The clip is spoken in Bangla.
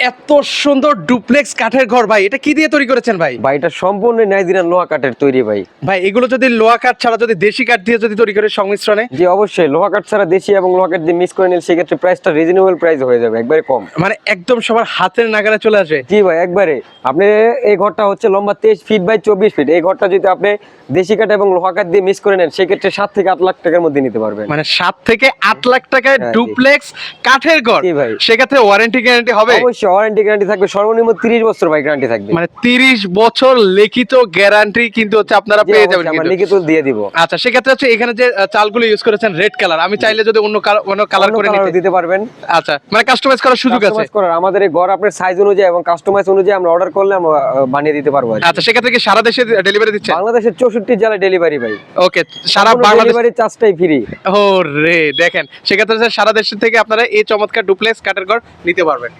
এত সুন্দর ডুপ্লেক্স কাঠের ঘর ভাই এটা কি দিয়ে তৈরি করেছেন ভাই? ভাই এটা সম্পূর্ণ নাইজেরিয়ান লোহা কাঠের তৈরি ভাই। ভাই এগুলো যদি লোহা কাঠ ছাড়া যদি দেশি কাঠ দিয়ে যদি তৈরি করে সংমিশ্রণে? জি অবশ্যই। লোহা কাঠ ছাড়া দেশি এবং লোহা কাঠ দিয়ে মিক্স করে নিলে সেক্ষেত্রে প্রাইসটা রিজনেবল প্রাইস হয়ে যাবে একবারে কম। মানে একদম সবার হাতের নাগালে চলে আসে? জি ভাই একবারে। আপনি এই ঘরটা হচ্ছে লম্বা তেইশ ফিট বাই চব্বিশ ফিট এই ঘরটা যদি আপনি দেশি কাঠ এবং লোহা কাঠ দিয়ে মিক্স করে নেন সেক্ষেত্রে সাত থেকে আট লাখ টাকার মধ্যে নিতে পারবেন। মানে সাত থেকে আট লাখ টাকায় হ্যাঁ, ডুপ্লেক্স কাঠের ঘর? জি ভাই। সেক্ষেত্রে ওয়ারেন্টি গ্যারান্টি হবে? অবশ্যই ওয়ারেন্টি গ্যারান্টি থাকবে সর্বনিম্ন তিরিশ বছর ভাই গ্যারান্টি থাকবে। মানে তিরিশ বছর লিখিত গ্যারান্টি কিন্তু হচ্ছে আপনারা পেয়ে যাবেন কিন্তু। লিখিত দিয়ে দিব। আচ্ছা সেক্ষেত্রে হচ্ছে এখানে যে চালগুলো ইউজ করেছেন রেড কালার আমি চাইলে যদি অন্য অন্য কালার করে নিতে। দিতে পারবেন। আচ্ছা মানে কাস্টমাইজ করার সুযোগ আছে? কাস্টমাইজ করার আমাদের এই ঘর আপনার সাইজ অনুযায়ী এবং কাস্টমাইজ অনুযায়ী আমরা অর্ডার করলে আমরা বানিয়ে দিতে পারব আচ্ছা সেক্ষেত্রে কি সারা দেশে ডেলিভারি দিচ্ছেন বাংলাদেশের চৌষট্টি জেলায় ডেলিভারি ভাই। ওকে সারা বাংলাদেশ ডেলিভারি চার্জটাই ফ্রি ও রে দেখেন। সেক্ষেত্রে সারা দেশ থেকে আপনারা এই চমৎকার ডুপ্লেক্স কাঠের ঘর নিতে পারবেন।